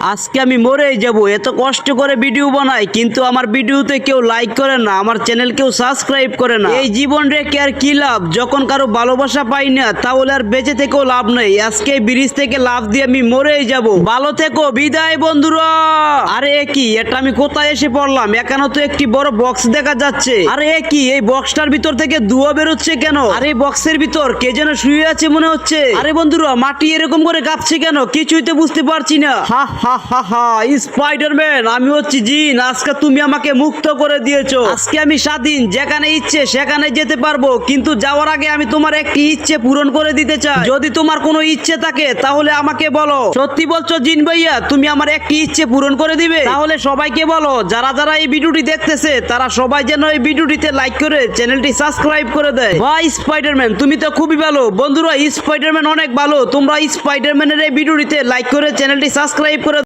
আজকে আমি মরেই যাব। এত কষ্ট করে ভিডিও বানাই, কিন্তু আমার ভিডিওতে কেউ লাইক করে না, আমার চ্যানেল কেউ সাবস্ক্রাইব করে না। এই জীবন রেখে আর কি লাভ? যখন কারও ভালোবাসা পাই না, তাহলে আর বেঁচে থেকেও লাভ নেই। আজকে ব্রিজ থেকে লাভ দিয়ে আমি মরেই যাব। ভালো থেকো, বিদায় বন্ধুরা। আরে কি? এটা আমি কোথায় এসে পড়লাম? এখানে তো একটি বড় বক্স দেখা যাচ্ছে। আরে কি? এই বক্সটার ভিতর থেকে ধোঁয়া বেরোচ্ছে কেন? আরে বক্সের ভিতর কে যেন শুয়ে আছে মনে হচ্ছে। আরে বন্ধুরা, মাটি এরকম করে কাঁপছে কেন? কিছুই তো বুঝতে পারছি না। হা হা হা হা স্পাইডারম্যান আমি হচ্ছি জিন। আজকে তুমি আমাকে মুক্ত করে দিয়েছ। আজকে আমি স্বাধীন, যেখানে ইচ্ছে, সেখানে যেতে পারব। কিন্তু যাওয়ার আগে আমি তোমার একটি ইচ্ছে পূরণ করে দিতে চাই। যদি তোমার কোনো ইচ্ছে থাকে, তাহলে আমাকে বলো। সত্যি বলছো জিন ভাইয়া, তুমি আমার একটি ইচ্ছে পূরণ করে দিবে? তাহলে সবাইকে বলো, যারা যারা এই ভিডিওটি দেখতেছে, তারা সবাই যেন এই ভিডিওটিতে লাইক করে চ্যানেলটি সাবস্ক্রাইব করে দেয়। ভাই স্পাইডারম্যান তুমি তো খুবই ভালো। বন্ধুরা স্পাইডারম্যান অনেক ভালো। তোমরা স্পাইডারম্যানের এই ভিডিওটিতে লাইক করে চ্যানেলটি সাবস্ক্রাইব করে